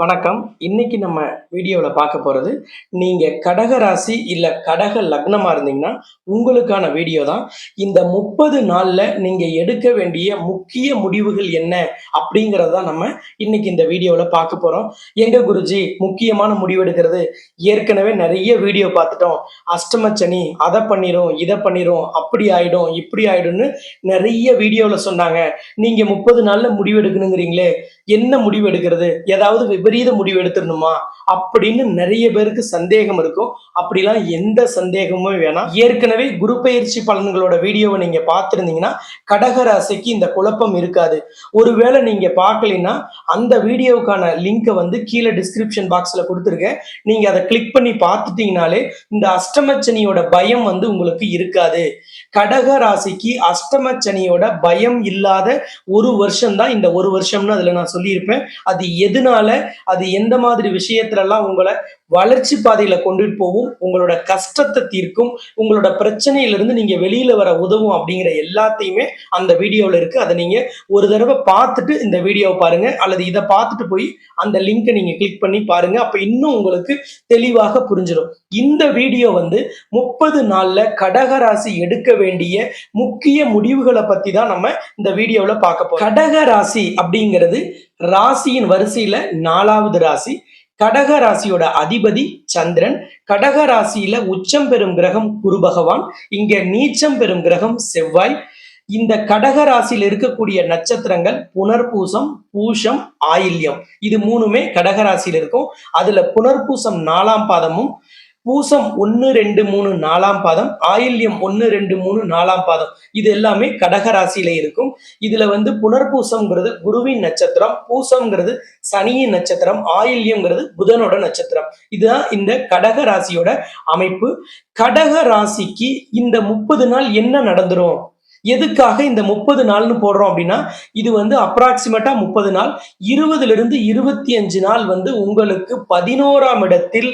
வணக்கம். இன்னைக்கு நம்ம வீடியோவில் பார்க்க போகிறது நீங்கள் கடக ராசி இல்லை கடக லக்னமாக இருந்தீங்கன்னா உங்களுக்கான வீடியோ தான். இந்த முப்பது நாளில் நீங்கள் எடுக்க வேண்டிய முக்கிய முடிவுகள் என்ன அப்படிங்கிறத தான் நம்ம இன்னைக்கு இந்த வீடியோவில் பார்க்க போகிறோம் எங்க குருஜி? முக்கியமான முடிவு எடுக்கிறது. ஏற்கனவே நிறைய வீடியோ பார்த்துட்டோம். அஷ்டமச்சனி அதை பண்ணிடும் இதை பண்ணிடும் அப்படி ஆயிடும் இப்படி ஆயிடும்னு நிறைய வீடியோவில் சொன்னாங்க. நீங்கள் முப்பது நாளில் முடிவு எடுக்கணுங்கிறீங்களே என்ன முடிவு எடுக்கிறது? ஏதாவது விபரீத முடிவு எடுத்துடணுமா? அப்படின்னு நிறைய பேருக்கு சந்தேகம் இருக்கும். அப்படிலாம் எந்த சந்தேகமும் வேணாம். ஏற்கனவே குரு பயிற்சி பலன்களோட வீடியோவை நீங்க பார்த்துருந்தீங்கன்னா கடக ராசிக்கு இந்த குழப்பம் இருக்காது. ஒருவேளை நீங்க பார்க்கலைன்னா அந்த வீடியோவுக்கான லிங்கை வந்து கீழே டிஸ்கிரிப்ஷன் பாக்ஸ்ல கொடுத்துருக்கேன். நீங்க அதை கிளிக் பண்ணி பார்த்துட்டீங்கனாலே இந்த அஷ்டமச்சனியோட பயம் வந்து உங்களுக்கு இருக்காது. கடக ராசிக்கு அஷ்டமச்சனியோட பயம் இல்லாத ஒரு வருஷம் தான் இந்த ஒரு வருஷம்னு அதுல நான் சொல்லியிருப்பேன். அது எதனால அது எந்த மாதிரி விஷயத்துலலாம் உங்களை வளர்ச்சி பாதையில கொண்டுட்டு போகும். உங்களோட கஷ்டத்தை தீர்க்கும். உங்களோட பிரச்சனையிலிருந்து நீங்க வெளியில வர உதவும் அப்படிங்கிற எல்லாத்தையுமே அந்த வீடியோவில் இருக்கு. அதை நீங்க ஒரு தடவை பார்த்துட்டு இந்த வீடியோவை பாருங்க. அல்லது இதை பார்த்துட்டு போய் அந்த லிங்கை நீங்க கிளிக் பண்ணி பாருங்க. அப்ப இன்னும் உங்களுக்கு தெளிவாக புரிஞ்சிடும். இந்த வீடியோ வந்து முப்பது நாள்ல கடகராசி எடுக்க வேண்டிய முக்கிய முடிவுகளை பத்தி தான் நம்ம இந்த வீடியோவில் பார்க்க போறோம். கடக ராசி அப்படிங்கிறது ராசியின் வரிசையில நாலாவது ராசி. கடக ராசியோட அதிபதி சந்திரன். கடக ராசியில உச்சம் பெறும் கிரகம் குரு பகவான். இங்க நீச்சம் பெறும் கிரகம் செவ்வாய். இந்த கடக ராசியில் இருக்கக்கூடிய நட்சத்திரங்கள் புனர்பூசம் பூஷம் ஆயில்யம். இது மூணுமே கடக ராசியில் இருக்கும். அதுல புனர்பூசம் நாலாம் பாதமும் பூசம் ஒன்று ரெண்டு மூணு நாலாம் பாதம் ஆயில்யம் ஒன்று ரெண்டு மூணு நாலாம் பாதம். இது எல்லாமே கடகராசியில இருக்கும். இதுல வந்து புனர்பூசம்ங்கிறது குருவின் நட்சத்திரம் பூசம்ங்கிறது சனியின் நட்சத்திரம் ஆயில்யம்ங்கிறது புதனோட நட்சத்திரம். இதுதான் இந்த கடக ராசியோட அமைப்பு. கடக ராசிக்கு இந்த முப்பது நாள் என்ன நடந்துரும்? எதுக்காக இந்த முப்பது நாள்னு போடுறோம் அப்படின்னா இது வந்து அப்ராக்சிமேட்டா முப்பது நாள். இருபதுல இருந்து இருபத்தி அஞ்சு நாள் வந்து உங்களுக்கு பதினோராம் இடத்தில்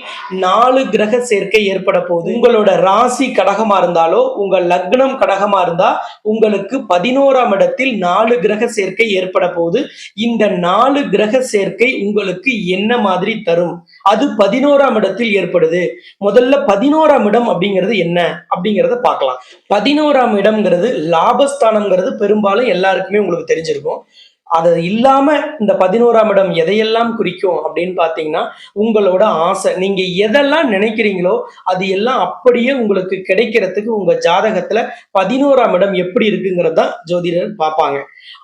நாலு கிரக சேர்க்கை ஏற்பட போகுது. உங்களோட ராசி கடகமா இருந்தாலோ உங்க லக்னம் கடகமா இருந்தா உங்களுக்கு பதினோராம் இடத்தில் நாலு கிரக சேர்க்கை ஏற்பட போகுது. இந்த நாலு கிரக சேர்க்கை உங்களுக்கு என்ன மாதிரி தரும்? அது பதினோராம் இடத்தில் ஏற்படுது. முதல்ல பதினோராம் இடம் அப்படிங்கிறது என்ன? அப்படிங்கிறத பார்க்கலாம். பதினோராம் இடம்ங்கிறது லாபஸ்தானம்ங்கிறது பெரும்பாலும் எல்லாருக்குமே உங்களுக்கு தெரிஞ்சிருக்கும். அது இல்லாம இந்த பதினோராம் இடம் எதையெல்லாம் குறிக்கும் அப்படின்னு பார்த்தீங்கன்னா உங்களோட ஆசை. நீங்க எதெல்லாம் நினைக்கிறீங்களோ அது எல்லாம் அப்படியே உங்களுக்கு கிடைக்கிறதுக்கு உங்க ஜாதகத்துல பதினோராம் இடம் எப்படி இருக்குங்கிறது தான் ஜோதிடர் பார்ப்பாங்க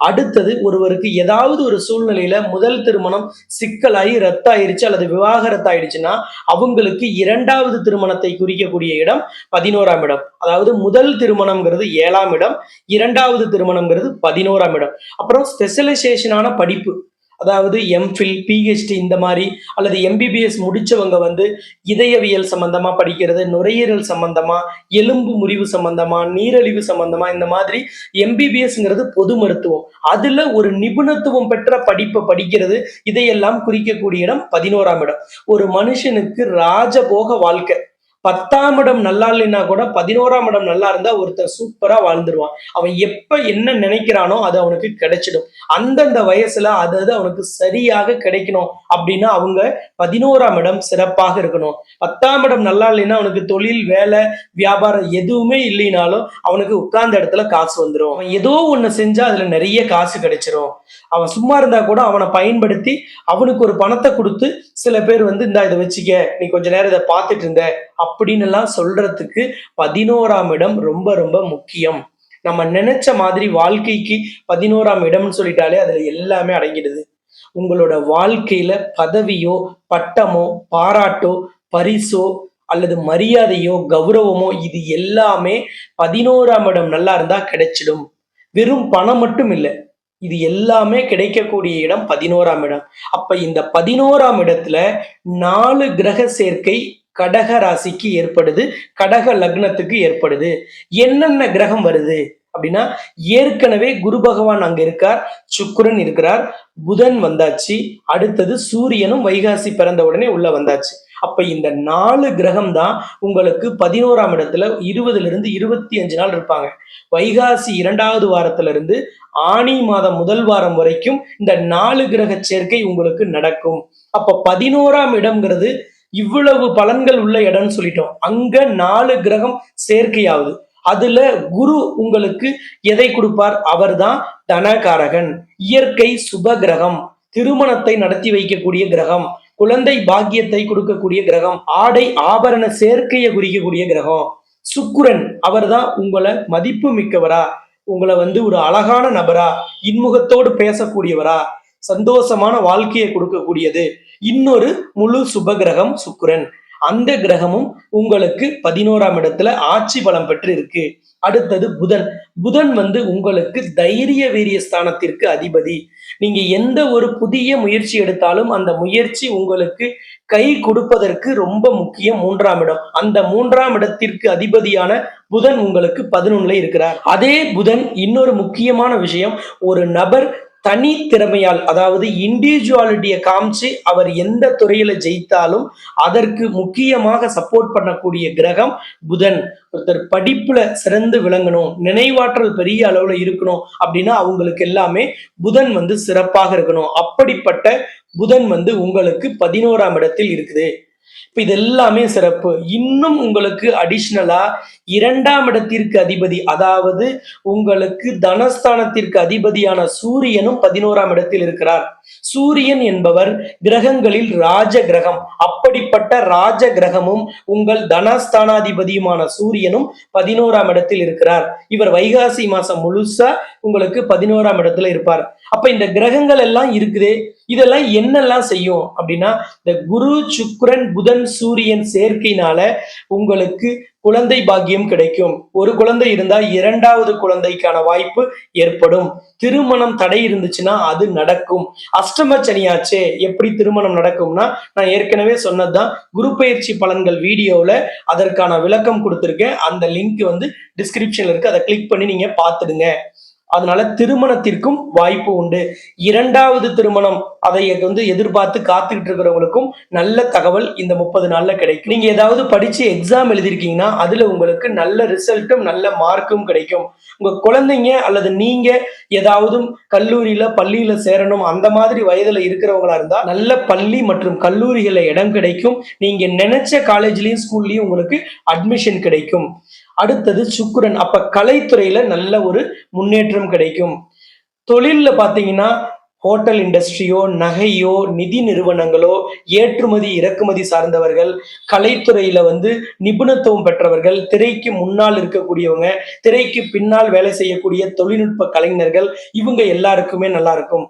அடுத்தது ஒருவருக்கு ஏதாவது ஒரு சூழ்நிலையில முதல் திருமணம் சிக்கலாகி ரத்தாயிருச்சு அல்லது விவாகரத்தாயிடுச்சுன்னா அவங்களுக்கு இரண்டாவது திருமணத்தை குறிக்கக்கூடிய இடம் பதினோராம் இடம். அதாவது முதல் திருமணம்ங்கிறது ஏழாம் இடம் இரண்டாவது திருமணம்ங்கிறது பதினோராம் இடம். அப்புறம் ஸ்பெஷலைசேஷனான படிப்பு. அதாவது எம்ஃபில் பிஹெச்டி இந்த மாதிரி அல்லது எம்பிபிஎஸ் முடிச்சவங்க வந்து இதயவியல் சம்பந்தமா படிக்கிறது நுரையீரல் சம்பந்தமா எலும்பு முறிவு சம்பந்தமா நீரழிவு சம்பந்தமா இந்த மாதிரி எம்பிபிஎஸ்ங்கிறது பொது மருத்துவம். அதுல ஒரு நிபுணத்துவம் பெற்ற படிப்பை படிக்கிறது இதையெல்லாம் குறிக்கக்கூடிய இடம் பதினோராம் இடம். ஒரு மனுஷனுக்கு ராஜபோக வாழ்க்கை. பத்தாம் இடம் நல்லா இல்லைன்னா கூட பதினோராம் இடம் நல்லா இருந்தா ஒருத்தர் சூப்பரா வாழ்ந்துருவான். அவன் எப்ப என்ன நினைக்கிறானோ அது அவனுக்கு கிடைச்சிடும். அந்தந்த வயசுல அது அது அவனுக்கு சரியாக கிடைக்கணும் அப்படின்னா அவங்க பதினோராம் இடம் சிறப்பாக இருக்கணும். பத்தாம் இடம் நல்லா இல்லைன்னா அவனுக்கு தொழில் வேலை வியாபாரம் எதுவுமே இல்லைனாலும் அவனுக்கு உட்கார்ந்த இடத்துல காசு வந்துடும் அவன் ஏதோ ஒண்ணு செஞ்சா அதுல நிறைய காசு கிடைச்சிரும். அவன் சும்மா இருந்தா கூட அவனை பயன்படுத்தி அவனுக்கு ஒரு பணத்தை கொடுத்து சில பேர் வந்து இந்தா இதை வச்சுக்க நீ கொஞ்ச நேரம் இதை பார்த்துட்டு இருந்த அப்படின்னு எல்லாம் சொல்றதுக்கு பதினோராம் இடம் ரொம்ப ரொம்ப முக்கியம். நம்ம நினைச்ச மாதிரி வாழ்க்கைக்கு பதினோராம் இடம்னு சொல்லிட்டாலே அதுல எல்லாமே அடங்கிடுது. உங்களோட வாழ்க்கையில பதவியோ பட்டமோ பாராட்டோ பரிசோ அல்லது மரியாதையோ கௌரவமோ இது எல்லாமே பதினோராம் இடம் நல்லா இருந்தா கிடைச்சிடும். வெறும் பணம் மட்டும் இல்லை இது எல்லாமே கிடைக்கக்கூடிய இடம் பதினோராம் இடம். அப்ப இந்த பதினோராம் இடத்துல நாலு கிரக சேர்க்கை கடக ராசிக்கு ஏற்படுது கடக லக்னத்துக்கு ஏற்படுது. என்னென்ன கிரகம் வருது? அப்படின்னா ஏற்கனவே குரு பகவான் அங்க இருக்கார் சுக்கிரன் இருக்கிறார் புதன் வந்தாச்சு அடுத்தது சூரியனும் வைகாசி பிறந்த உடனே உள்ள வந்தாச்சு. அப்ப இந்த நாலு கிரகம் தான் உங்களுக்கு பதினோராம் இடத்துல இருபதுல இருந்து இருபத்தி அஞ்சு நாள் இருப்பாங்க. வைகாசி இரண்டாவது வாரத்துல இருந்து ஆணி மாதம் முதல் வாரம் வரைக்கும் இந்த நாலு கிரக சேர்க்கை உங்களுக்கு நடக்கும். அப்ப பதினோராம் இடம்ங்கிறது இவ்வளவு பலன்கள் உள்ள இடம்னு சொல்லிட்டோம். அங்க நாலு கிரகம் சேர்க்கையாகுது அதுல குரு உங்களுக்கு எதை கொடுப்பார்? அவர்தான் தனகாரகன். இயற்கை சுப கிரகம். திருமணத்தை நடத்தி வைக்கக்கூடிய கிரகம். குழந்தை பாக்கியத்தை கொடுக்கக்கூடிய கிரகம். ஆடை ஆபரண சேர்க்கையை குறிக்கக்கூடிய கிரகம். சுக்குரன் அவர்தான் உங்களை மதிப்பு மிக்கவரா? உங்களை வந்து ஒரு அழகான நபரா? இன்முகத்தோடு பேசக்கூடியவரா? சந்தோஷமான வாழ்க்கையை கொடுக்கக்கூடியது. இன்னொரு முழு சுப கிரகம் சுக்கிரன். அந்த கிரகமும் உங்களுக்கு பதினோராம் இடத்துல ஆட்சி பலம் பெற்று இருக்கு அடுத்தது புதன். புதன் வந்து உங்களுக்கு தைரிய வீரிய ஸ்தானத்திற்கு அதிபதி. நீங்க எந்த ஒரு புதிய முயற்சி எடுத்தாலும் அந்த முயற்சி உங்களுக்கு கை கொடுப்பதற்கு ரொம்ப முக்கியம் மூன்றாம் இடம். அந்த மூன்றாம் இடத்திற்கு அதிபதியான புதன் உங்களுக்கு பதினொன்னுல இருக்கிறார். அதே புதன் இன்னொரு முக்கியமான விஷயம். ஒரு நபர் தனி திறமையால் அதாவது இண்டிவிஜுவாலிட்டியை காமிச்சு அவர் எந்த துறையில ஜெயித்தாலும் அதற்கு முக்கியமாக சப்போர்ட் பண்ணக்கூடிய கிரகம் புதன். ஒருத்தர் படிப்புல சிறந்து விளங்கணும் நினைவாற்றல் பெரிய அளவுல இருக்கணும் அப்படின்னா அவங்களுக்கு எல்லாமே புதன் வந்து சிறப்பாக இருக்கணும். அப்படிப்பட்ட புதன் வந்து உங்களுக்கு பதினோராம் இடத்தில் இருக்குது. இப்போ இது எல்லாமே சிறப்பு. இன்னும் உங்களுக்கு அடிஷ்னலா இரண்டாம் இடத்திற்கு அதிபதி அதாவது உங்களுக்கு தனஸ்தானத்திற்கு அதிபதியான சூரியனும் பதினோராம் இடத்தில் இருக்கிறார். சூரியன் என்பவர் கிரகங்களில் ராஜ கிரகம் அப்படிப்பட்ட ராஜ கிரகமும் உங்கள் தனஸ்தானாதிபதியுமான சூரியனும் பதினோராம் இடத்தில் இருக்கிறார். இவர் வைகாசி மாசம் முழுசா உங்களுக்கு பதினோராம் இடத்துல இருப்பார். அப்ப இந்த கிரகங்கள் எல்லாம் இருக்குதே. இதெல்லாம் என்னெல்லாம் செய்யும் அப்படின்னா இந்த குரு சுக்ரன் புதன் சூரியன் சேர்க்கையினால உங்களுக்கு குழந்தை பாக்கியம் கிடைக்கும். ஒரு குழந்தை இருந்தால் இரண்டாவது குழந்தைக்கான வாய்ப்பு ஏற்படும். திருமணம் தடை இருந்துச்சுன்னா அது நடக்கும். அஷ்டம சனியாச்சே எப்படி திருமணம் நடக்கும்னா நான் ஏற்கனவே சொன்னதுதான் குரு பயிற்சி பலன்கள் வீடியோவில் அதற்கான விளக்கம் கொடுத்துருக்கேன். அந்த லிங்க் வந்து டிஸ்கிரிப்ஷன்ல இருக்கு. அதை கிளிக் பண்ணி நீங்க பார்த்துடுங்க. அதனால திருமணத்திற்கும் வாய்ப்பு உண்டு. இரண்டாவது திருமணம் அதை வந்து எதிர்பார்த்து காத்துக்கிட்டு இருக்கிறவங்களுக்கும் நல்ல தகவல் இந்த முப்பது நாள்ல கிடைக்கும். நீங்க ஏதாவது படிச்சு எக்ஸாம் எழுதிருக்கீங்கன்னா அதுல உங்களுக்கு நல்ல ரிசல்ட்டும் நல்ல மார்க்கும் கிடைக்கும். உங்க குழந்தைங்க அல்லது நீங்க ஏதாவது கல்லூரியில பள்ளியில சேரணும் அந்த மாதிரி வயதுல இருக்கிறவங்களா இருந்தா நல்ல பள்ளி மற்றும் கல்லூரிகள்ல இடம் கிடைக்கும். நீங்க நினைச்ச காலேஜ்லயும் ஸ்கூல்லயும் உங்களுக்கு அட்மிஷன் கிடைக்கும். அடுத்தது சுக்குரன். அப்ப கலைத்துறையில நல்ல ஒரு முன்னேற்றம் கிடைக்கும். தொழில்ல பாத்தீங்கன்னா ஹோட்டல் இண்டஸ்ட்ரியோ நகையோ நிதி நிறுவனங்களோ ஏற்றுமதி இறக்குமதி சார்ந்தவர்கள் கலைத்துறையில வந்து நிபுணத்துவம் பெற்றவர்கள் திரைக்கு முன்னால் இருக்கக்கூடியவங்க திரைக்கு பின்னால் வேலை செய்யக்கூடிய தொழில்நுட்ப கலைஞர்கள் இவங்க எல்லாருக்குமே நல்லா இருக்கும்.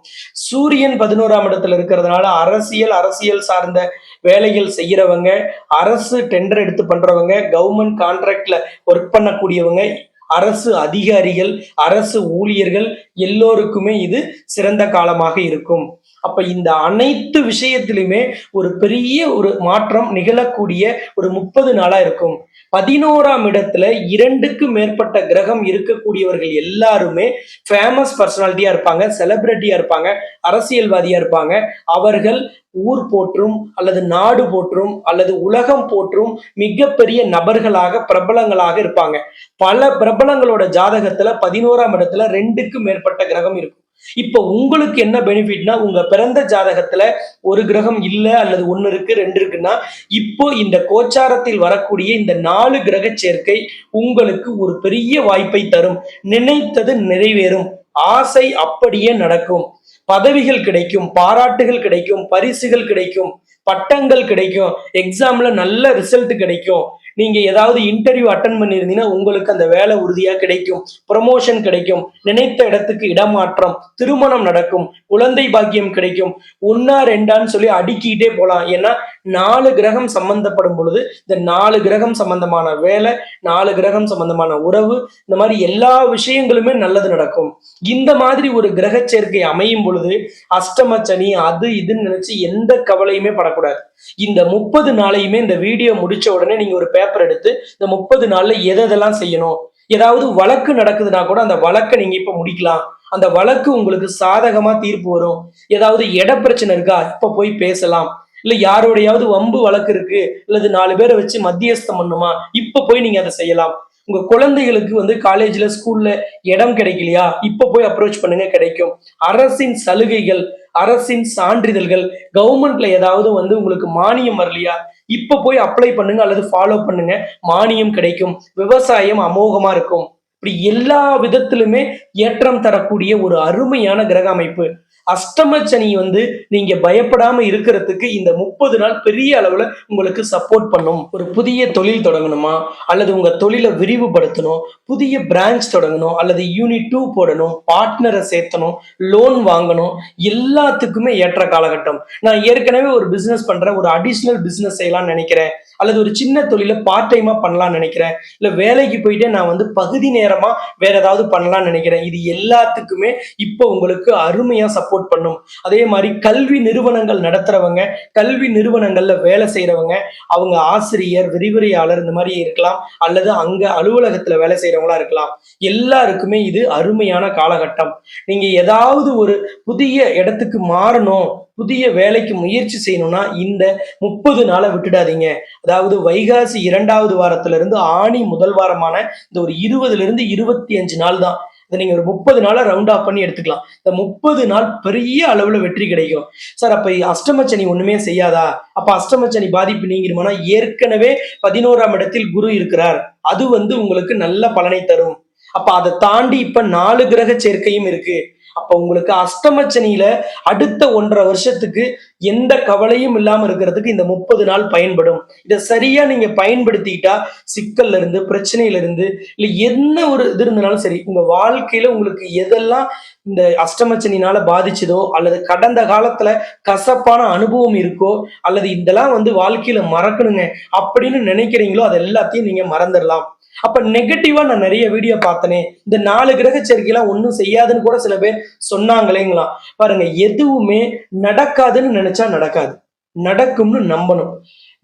சூரியன் பதினோராம் இடத்துல இருக்கிறதுனால அரசியல் அரசியல் சார்ந்த வேலைகள் செய்யறவங்க அரசு டெண்டர் எடுத்து பண்றவங்க கவர்மெண்ட் கான்ட்ராக்ட்ல ஒர்க் பண்ணக்கூடியவங்க அரசு அதிகாரிகள் அரசு ஊழியர்கள் எல்லோருக்குமே இது சிறந்த காலமாக இருக்கும். அப்ப இந்த அனைத்து விஷயத்திலுமே ஒரு பெரிய ஒரு மாற்றம் நிகழக்கூடிய ஒரு முப்பது நாளா இருக்கும். பதினோராம் இடத்துல இரண்டுக்கு மேற்பட்ட கிரகம் இருக்கக்கூடியவர்கள் எல்லாருமே ஃபேமஸ் பர்சனாலிட்டியா இருப்பாங்க செலிபிரிட்டியா இருப்பாங்க அரசியல்வாதியா இருப்பாங்க. அவர்கள் ஊர் போற்றும் அல்லது நாடு போற்றும் அல்லது உலகம் போற்றும் மிகப்பெரிய நபர்களாக பிரபலங்களாக இருப்பாங்க. பல பிரபலங்களோட ஜாதகத்துல பதினோராம் இடத்துல ரெண்டுக்கு மேற்பட்ட கிரகம் இருக்கும். இப்ப உங்களுக்கு என்ன பெனிஃபிட்னா உங்க பிறந்த ஜாதகத்துல ஒரு கிரகம் இல்ல அல்லது ஒன்னு இருக்கு ரெண்டு இருக்குன்னா இப்போ இந்த கோச்சாரத்தில் வரக்கூடிய இந்த நாலு கிரக சேர்க்கை உங்களுக்கு ஒரு பெரிய வாய்ப்பை தரும். நினைத்தது நிறைவேறும். ஆசை அப்படியே நடக்கும். பதவிகள் கிடைக்கும் பாராட்டுகள் கிடைக்கும் பரிசுகள் கிடைக்கும் பட்டங்கள் கிடைக்கும் எக்ஸாம்ல நல்ல ரிசல்ட் கிடைக்கும். நீங்க ஏதாவது இன்டர்வியூ அட்டன் பண்ணியிருந்தீங்கன்னா உங்களுக்கு அந்த வேலை உறுதியா கிடைக்கும். ப்ரமோஷன் கிடைக்கும். நினைத்த இடத்துக்கு இடமாற்றம். திருமணம் நடக்கும். குழந்தை பாக்கியம் கிடைக்கும். ஒன்னா ரெண்டான்னு சொல்லி அடுக்கிட்டே போலாம் ஏன்னா நாலு கிரகம் சம்பந்தப்படும் பொழுது இந்த நாலு கிரகம் சம்பந்தமான வேலை நாலு கிரகம் சம்பந்தமான உறவு இந்த மாதிரி எல்லா விஷயங்களுமே நல்லது நடக்கும். இந்த மாதிரி ஒரு கிரக சேர்க்கை அமையும் பொழுது அஷ்டம சனி அது இதுன்னு நினைச்சு எந்த கவலையுமே படக்கூடாது. இந்த முப்பது நாளையுமே இந்த வீடியோ முடிச்ச உடனே நீங்க ஒரு பேப்பர் எடுத்து இந்த முப்பது நாள்ல எதை எதெல்லாம் செய்யணும்? ஏதாவது வழக்கு நடக்குதுன்னா கூட அந்த வழக்கை நீங்க இப்ப முடிக்கலாம். அந்த வழக்கு உங்களுக்கு சாதகமா தீர்ப்பு வரும். ஏதாவது இட பிரச்சனை இருக்கா? இப்ப போய் பேசலாம். இல்ல யாரோடையாவது வம்பு வழக்கு இருக்கு? அல்லது நாலு பேரை வச்சு மத்தியஸ்தம் பண்ணுமா? இப்ப போய் நீங்க அதை செய்யலாம். உங்க குழந்தைகளுக்கு வந்து காலேஜ்ல ஸ்கூல்ல இடம் கிடைக்கலையா? இப்ப போய் அப்ரோச் பண்ணுங்க கிடைக்கும். அரசின் சலுகைகள் அரசின் சான்றிதழ்கள் கவர்மெண்ட்ல ஏதாவது வந்து உங்களுக்கு மானியம் வரலையா? இப்ப போய் அப்ளை பண்ணுங்க அல்லது ஃபாலோ பண்ணுங்க. மானியம் கிடைக்கும். விவசாயம் அமோகமா இருக்கும். இப்படி எல்லா விதத்திலுமே ஏற்றம் தரக்கூடிய ஒரு அருமையான கிரக அமைப்பு. அஷ்டம சனி வந்து நீங்க பயப்படாம இருக்கிறதுக்கு இந்த முப்பது நாள் பெரிய அளவுல உங்களுக்கு சப்போர்ட் பண்ணும். ஒரு புதிய தொழில் தொடங்கணுமா? அல்லது உங்க தொழிலை விரிவுபடுத்தணும்? புதிய பிரான்ச் தொடங்கணும்? அல்லது யூனிட் டூ போடணும்? பார்ட்னரை சேர்த்தணும்? லோன் வாங்கணும்? எல்லாத்துக்குமே ஏற்ற காலகட்டம். நான் ஏற்கனவே ஒரு பிசினஸ் பண்றேன். ஒரு அடிஷ்னல் பிசினஸ் செய்யலாம்னு நினைக்கிறேன். அல்லது ஒரு சின்ன தொழிலை பார்ட் டைமா பண்ணலாம்னு நினைக்கிறேன். இல்ல வேலைக்கு போயிட்டு நான் வந்து பகுதி நேரமா வேற ஏதாவது பண்ணலாம்னு நினைக்கிறேன். இது எல்லாத்துக்குமே இப்போ உங்களுக்கு அருமையா சப்போர்ட் பண்ணும். அதே மாதிரி கல்வி நிறுவனங்கள் நடத்துறவங்க கல்வி நிறுவனங்கள்ல வேலை செய்யறவங்க அவங்க ஆசிரியர் விரிவுரையாளர் இந்த மாதிரி இருக்கலாம். அல்லது அங்க அலுவலகத்துல வேலை செய்யறவங்களா இருக்கலாம். எல்லாருக்குமே இது அருமையான காலகட்டம். நீங்க ஏதாவது ஒரு புதிய இடத்துக்கு மாறணும் புதிய வேலைக்கு முயற்சி செய்யணும்னா இந்த முப்பது நாளை விட்டுடாதீங்க. அதாவது வைகாசி இரண்டாவது வாரத்துல இருந்து ஆணி முதல் வாரமான இந்த ஒரு இருபதுல இருந்து இருந்து இருபத்தி அஞ்சு நாள் தான் இதை நீங்க ஒரு முப்பது நாளா ரவுண்ட் ஆஃப் பண்ணி எடுத்துக்கலாம். இந்த முப்பது நாள் பெரிய அளவுல வெற்றி கிடைக்கும். சார் அப்ப அஷ்டமச்சனி ஒண்ணுமே செய்யாதா? அப்ப அஷ்டமச்சனி பாதிப்பு நீங்கிருமானா ஏற்கனவே பதினோராம் இடத்தில் குரு இருக்கிறார். அது வந்து உங்களுக்கு நல்ல பலனை தரும். அப்ப அதை தாண்டி இப்ப நாலு கிரக சேர்க்கையும் இருக்கு. அப்ப உங்களுக்கு அஷ்டமச்சனியில அடுத்த ஒன்றரை வருஷத்துக்கு எந்த கவலையும் இல்லாம இருக்கிறதுக்கு இந்த முப்பது நாள் பயன்படும். இதை சரியா நீங்க பயன்படுத்திக்கிட்டா சிக்கல்ல இருந்து பிரச்சனையில இருந்து இல்ல என்ன ஒரு இது இருந்தாலும் சரி உங்க வாழ்க்கையில உங்களுக்கு எதெல்லாம் இந்த அஷ்டமச்சனினால பாதிச்சதோ அல்லது கடந்த காலத்துல கசப்பான அனுபவம் இருக்கோ அல்லது இதெல்லாம் வந்து வாழ்க்கையில மறக்கணுங்க அப்படின்னு நினைக்கிறீங்களோ அது எல்லாத்தையும் நீங்க மறந்துடலாம். அப்ப நெகட்டிவா நான் நிறைய வீடியோ பார்த்தனே இந்த நாலு கிரக சேர்க்கையெல்லாம் ஒன்றும் செய்யாதுன்னு கூட சில பேர் சொன்னாங்களேங்களாம். பாருங்க எதுவுமே நடக்காதுன்னு நினைச்சா நடக்காது. நடக்கும்னு நம்பணும்.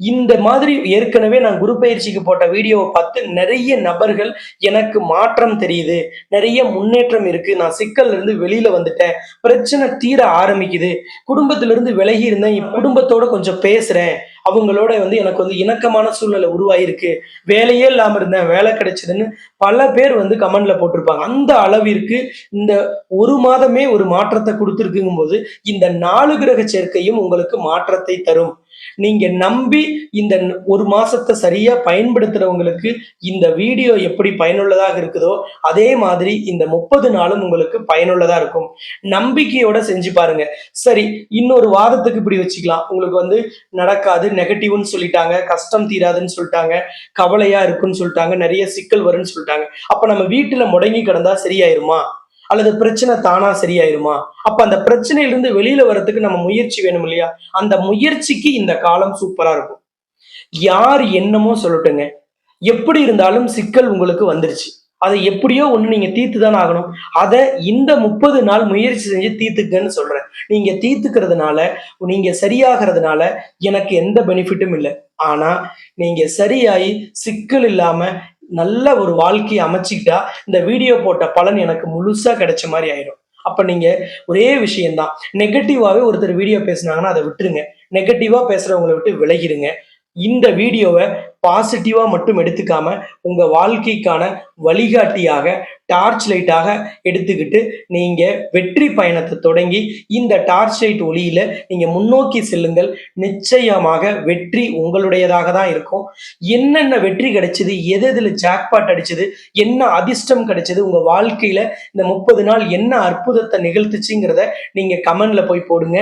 இந்த மாதிரி ஏற்கனவே நான் குரு பயிற்சிக்கு போட்ட வீடியோவை பார்த்து நிறைய நபர்கள் எனக்கு மாற்றம் தெரியுது. நிறைய முன்னேற்றம் இருக்கு. நான் சிக்கல்ல இருந்து வெளியில வந்துட்டேன். பிரச்சனை தீர ஆரம்பிக்குது. குடும்பத்திலிருந்து விலகி இருந்தேன். என் குடும்பத்தோட கொஞ்சம் பேசுறேன். அவங்களோட வந்து எனக்கு வந்து இணக்கமான சூழ்நிலை உருவாயிருக்கு. வேலையே இல்லாம இருந்தேன். வேலை கிடைச்சதுன்னு பல பேர் வந்து கமெண்ட்ல போட்டிருப்பாங்க. அந்த அளவிற்கு இந்த ஒரு மாதமே ஒரு மாற்றத்தை கொடுத்துருக்குங்கும் போது இந்த நாலு கிரக சேர்க்கையும் உங்களுக்கு மாற்றத்தை தரும். நீங்க நம்பி இந்த ஒரு மாசத்தை சரியா பயன்படுத்துறவங்களுக்கு இந்த வீடியோ எப்படி பயனுள்ளதாக இருக்குதோ அதே மாதிரி இந்த முப்பது நாளும் உங்களுக்கு பயனுள்ளதா இருக்கும். நம்பிக்கையோட செஞ்சு பாருங்க. சரி இன்னொரு வாரத்துக்கு இப்படி வச்சுக்கலாம். உங்களுக்கு வந்து நடக்காது நெகட்டிவ்னு சொல்லிட்டாங்க கஷ்டம் தீராதுன்னு சொல்லிட்டாங்க கவலையா இருக்குன்னு சொல்லிட்டாங்க நிறைய சிக்கல் வரும்னு சொல்லிட்டாங்க. அப்ப நம்ம வீட்டுல முடங்கி கிடந்தா சரியாயிருமா? அல்லது பிரச்சனை தானா சரியாயிருமா? அப்ப அந்த பிரச்சனையிலிருந்து வெளியில வர்றதுக்கு நம்ம முயற்சி வேணும் இல்லையா? அந்த முயற்சிக்கு இந்த காலம் சூப்பரா இருக்கும். யார் என்னமோ சொல்லட்டுங்க. எப்படி இருந்தாலும் சிக்கல் உங்களுக்கு வந்துருச்சு. அதை எப்படியோ ஒண்ணு நீங்க தீர்த்து தானே ஆகணும். அதை இந்த முப்பது நாள் முயற்சி செஞ்சு தீர்த்துக்கன்னு சொல்றேன். நீங்க தீர்த்துக்கிறதுனால நீங்க சரியாகிறதுனால எனக்கு எந்த பெனிஃபிட்டும் இல்லை. ஆனா நீங்க சரியாயி சிக்கல் இல்லாம நல்ல ஒரு வாழ்க்கையை அமைச்சிக்கிட்டா இந்த வீடியோ போட்ட பலன் எனக்கு முழுசா கிடைச்ச மாதிரி ஆயிடும் அப்ப நீங்க ஒரே விஷயம்தான். நெகட்டிவாவே ஒருத்தர் வீடியோ பேசுனாங்கன்னா அதை விட்டுருங்க. நெகட்டிவா பேசுறவங்களை விட்டு விலகிடுங்க. இந்த வீடியோவை பாசிட்டிவா மட்டும் எடுத்துக்காம உங்க வாழ்க்கைக்கான வழிகாட்டியாக டார்ச் லைட்டாக எடுத்துக்கிட்டு நீங்க வெற்றி பயணத்தை தொடங்கி இந்த டார்ச் லைட் ஒளியில நீங்க முன்னோக்கி செல்லுங்கள். நிச்சயமாக வெற்றி உங்களுடையதாக தான் இருக்கும். என்னென்ன வெற்றி கிடைச்சது எது எதுல ஜாக்பாட் அடிச்சது என்ன அதிர்ஷ்டம் கிடைச்சது உங்க வாழ்க்கையில இந்த முப்பது நாள் என்ன அற்புதத்தை நிகழ்த்துச்சுங்கிறத நீங்க கமெண்ட்ல போய் போடுங்க.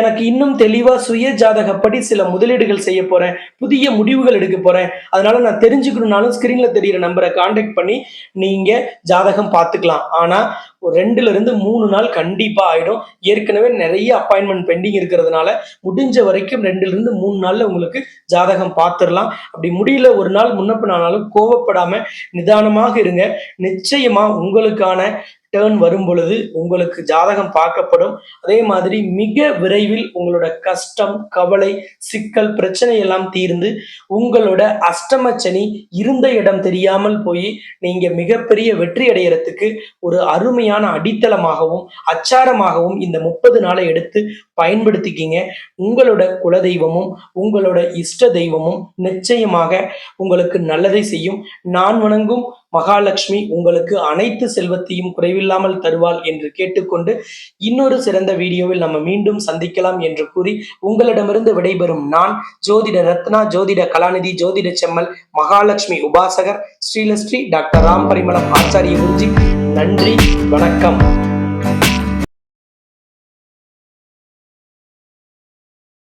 எனக்கு இன்னும் தெளிவா சுய ஜாதகப்படி சில முதலீடுகள் செய்ய போறேன். புதிய முடிவுகள் எடுக்க போறேன். அதனால நான் தெரிஞ்சுக்கணும்னாலும் ஸ்கிரீன்ல தெரியிற நம்பரை காண்டாக்ட் பண்ணி நீங்க ஜாதகம் பார்த்துக்கலாம். ஆனா ஒரு ரெண்டுல இருந்து மூணு நாள் கண்டிப்பா ஆயிடும். ஏற்கனவே நிறைய அப்பாயின்மெண்ட் பெண்டிங் இருக்கிறதுனால முடிஞ்ச வரைக்கும் ரெண்டுல இருந்து மூணு நாள்ல உங்களுக்கு ஜாதகம் பார்த்துடலாம். அப்படி முடியல ஒரு நாள் முன்னப்பினாலும் கோவப்படாம நிதானமாக இருங்க. நிச்சயமா உங்களுக்கான டேர்ன் வரும் பொழுது உங்களுக்கு ஜாதகம் பார்க்கப்படும். அதே மாதிரி மிக விரைவில் உங்களோட கஷ்டம் கவலை சிக்கல் பிரச்சனை எல்லாம் தீர்ந்து உங்களோட அஷ்டமச்சனி இருந்த இடம் தெரியாமல் போய் நீங்க மிகப்பெரிய வெற்றி அடையறதுக்கு ஒரு அருமையான அடித்தளமாகவும் அச்சாரமாகவும் இந்த முப்பது நாளை எடுத்து பயன்படுத்திக்கிங்க. உங்களோட குலதெய்வமும் உங்களோட இஷ்ட தெய்வமும் நிச்சயமாக உங்களுக்கு நல்லதை செய்யும். நான் வணங்கும் மகாலட்சுமி உங்களுக்கு அனைத்து செல்வத்தையும் குறைவில்லாமல் தருவாள் என்று கேட்டுக்கொண்டு இன்னொரு சிறந்த வீடியோவில் நம்ம மீண்டும் சந்திக்கலாம் என்று கூறி உங்களிடமிருந்து விடைபெறும் நான் ஜோதிட ரத்னா ஜோதிட கலாநிதி ஜோதிட செம்மல் மகாலட்சுமி உபாசகர் ஸ்ரீலஸ்ரீ டாக்டர் ராம் பரிமளம் ஆச்சாரிய குருஜி. நன்றி வணக்கம்.